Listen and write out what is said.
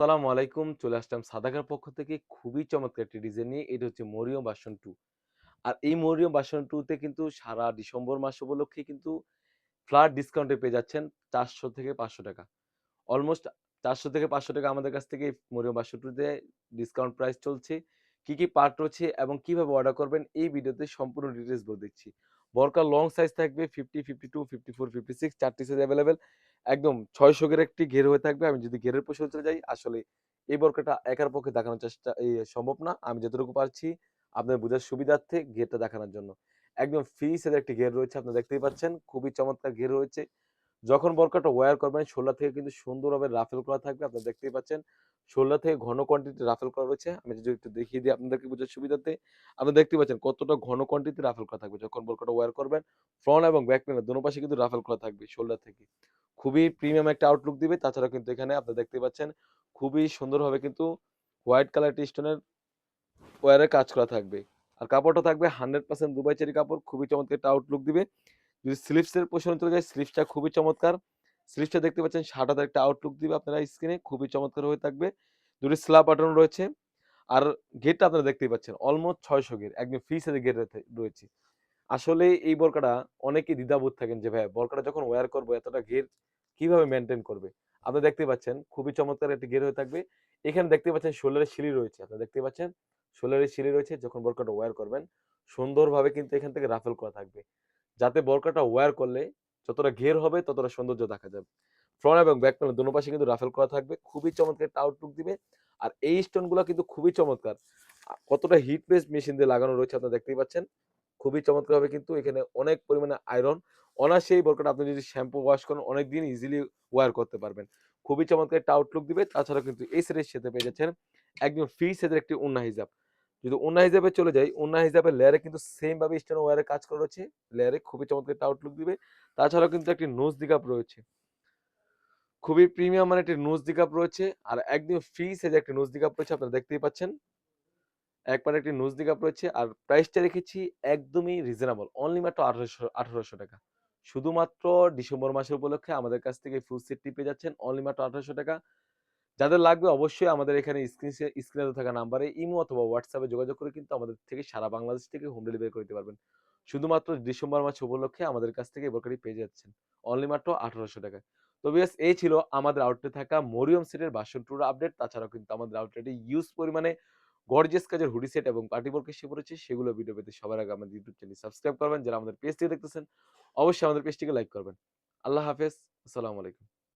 আসসালামু আলাইকুম। চলে আসলাম সাদাকার পক্ষ থেকে খুবই চমৎকার একটি ডিজাইন নিয়ে। এটা হচ্ছে মরিয়ম বাসন টু আর এই মরিয়ম ভার্সন 2 তে কিন্তু সারা ডিসেম্বর মাস উপলক্ষে কিন্তু ফ্ল্যাট ডিসকাউন্টে পেয়ে যাচ্ছেন ৪০০ থেকে ৳৫০০ অলমোস্ট ৪০০ থেকে ৳৫০০ আমাদের কাছ থেকে মরিয়ম ভার্সন 2 তে ডিসকাউন্ট প্রাইস চলছে। কি, কি পার্ট রয়েছে এবং কীভাবে অর্ডার করবেন এই ভিডিওতে সম্পূর্ণ ডিটেলস বলে দিচ্ছি। বরকার লং সাইজ থাকবে 50, 52, 54, 56 4 টি সাইজ এভেইলেবল। একদম ৬০০ গের একটি ঘের হয়ে থাকবে। আমি যদি ঘেরের প্রসঙ্গে চলে যাই, আসলে এই বোরকাটা একার পক্ষে দেখানোর চেষ্টা সম্ভব না। আমি যতটুকু পারছি আপনার বোঝার সুবিধার্থে ঘেরটা দেখানোর জন্য। একদম ফ্রি সাইজের একটি ঘের রয়েছে আপনারা দেখতেই পাচ্ছেন। খুবই চমৎকার ঘের রয়েছে। যখন বোরকাটা ওয়্যার করবেন শোল্ডার থেকে কিন্তু সুন্দরভাবে রাফেল করা থাকবে। আপনারা দেখতেই পাচ্ছেন। শোল্ডার থেকে ঘন কোয়ান্টিটি রাফেল করা রয়েছে। আমি যদি একটু দেখিয়ে দিই আপনাদেরকে বুঝার সুবিধার্থে। আপনারা দেখতেই পাচ্ছেন কতটা ঘন কোয়ান্টিটি রাফেল করা থাকবে। যখন বোরকাটা ওয়্যার করবেন ফ্রন্ট এবং ব্যাক প্যানেল দোনো পাশে কিন্তু রাফেল করা থাকবে শোল্ডার থেকে। খুবই প্রিমিয়াম একটা আউটলুক দিবে। তাছাড়া কিন্তু এখানে আপনারা দেখতেই পাচ্ছেন, খুবই সুন্দরভাবে কিন্তু হোয়াইট কালার একটি স্টোনের ওয়্যারের কাজ করা থাকবে। আর কাপড়টা থাকবে 100% দুবাই চেরি কাপড়। খুবই চমৎকার একটা আউটলুক দিবে। যদি স্লিভস এর পোরশনে চলে যাই, স্লিভসটা খুবই চমৎকার। স্লিভসটা দেখতে পাচ্ছেন সাদাতে একটা আউটলুক দিবে আপনারা স্ক্রিনে খুবই চমৎকার হয়ে থাকবে। দুটি স্ল্যাব বাটন রয়েছে। আর ঘেরটা আপনারা দেখতেই পাচ্ছেন অলমোস্ট ছয়শো গেট একদম ফ্রি সাইজের গেট রয়েছে। আসলে এই বোরকাটা অনেকেই দ্বিধাবোধ থাকেন যে ভাইয়া বোরকাটা যখন ওয়্যার করব এতটা ঘের কীভাবে মেনটেন করবে? আপনারা দেখতে পাচ্ছেন খুবই চমৎকার একটি ঘের হয়ে থাকবে। এখানে দেখতে পাচ্ছেন শোল্ডারের সিঁড়ি রয়েছে। আপনারা দেখতে পাচ্ছেন শোল্ডারের সিঁড়ি রয়েছে। যখন বোরকাটা ওয়্যার করবেন সুন্দরভাবে কিন্তু এখান থেকে রাফেল করা থাকবে। যাতে বোরকাটা ওয়্যার করলে যতটা ঘের হবে, ততটা সৌন্দর্য দেখা যাবে। ফ্রন্ট এবং ব্যাক প্যানেল দোনো পাশে কিন্তু রাফেল করা থাকবে। খুবই চমৎকার একটা আউটলুক দিবে। আর এই স্টোনগুলা কিন্তু খুবই চমৎকার। কতটা হিট প্রেস মেশিন দিয়ে লাগানো রয়েছে আপনারা দেখতেই পাচ্ছেন। খুবই চমৎকারভাবে কিন্তু এখানে অনেক পরিমাণে আয়রন অনায়াসে এই বোরকাটা আপনি যদি শ্যাম্পু ওয়াশ করেন, অনেকদিন ইজিলি ওয়্যার করতে পারবেন। খুবই চমৎকার একটা আউটলুক দিবে। তাছাড়াও কিন্তু এই সেটের সাথে পেয়ে যাচ্ছেন একদম ফ্রি সাইজের একটি ওড়না হিজাব। যদি ওড়না হিসাবে চলে যাই, ওড়না হিসাবে লেয়ারে কিন্তু সেম ভাবে স্টোন ওয়্যারের কাজ করা রয়েছে। লেয়ারে খুবই চমৎকার একটা আউটলুক দিবে। তাছাড়াও কিন্তু একটি নোজ নিকাব রয়েছে। খুবই প্রিমিয়াম মানে একটি নোজ নিকাব রয়েছে। আর একদম ফ্রি সাইজের একটি নোজ নিকাব রয়েছে আপনারা দেখতেই পাচ্ছেন। একবারে একটি নোজ নিকাব রয়েছে। আর প্রাইসটা রেখেছি একদমই রিজনেবল। অনলি মাত্র ৳১৮০০ ৳১৮০০ শুধুমাত্র ডিসেম্বর মাসের উপলক্ষে আমাদের কাছ থেকে ফুল সেটটি পেয়ে যাচ্ছেন অনলি মাত্র ৳১৮০০ যাদের লাগবে অবশ্যই আমাদের এখানে স্ক্রিন স্ক্রিনে থাকা নাম্বারে ইমো অথবা হোয়াটসঅ্যাপে যোগাযোগ করে কিন্তু আমাদের থেকে সারা বাংলাদেশ থেকে হোম ডেলিভারি করে দিতে পারবেন। শুধুমাত্র ডিসেম্বর মাস উপলক্ষে আমাদের কাছ থেকে এই বোরকাটি পেয়ে যাচ্ছেন। অনলি মাত্র ৳১৮০০ তো ভিউয়ার্স এই ছিল আমাদের আউটলেটে থাকা মরিয়ম সেটের 2 এর আপডেট। তাছাড়াও কিন্তু আমাদের আউটলেটে ইউজ পরিমাণে গর্জিয়াস কাজের হুডি সেট এবং পার্টি বোরকা এসে পড়েছে। সেগুলো ভিডিও পেতে সবার আগে আমাদের ইউটিউব চ্যানেল সাবস্ক্রাইব করবেন। যারা আমাদের পেজ থেকে দেখতেছেন, অবশ্যই আমাদের পেজটিকে লাইক করবেন। আল্লাহ হাফেজ। আসসালামু আলাইকুম।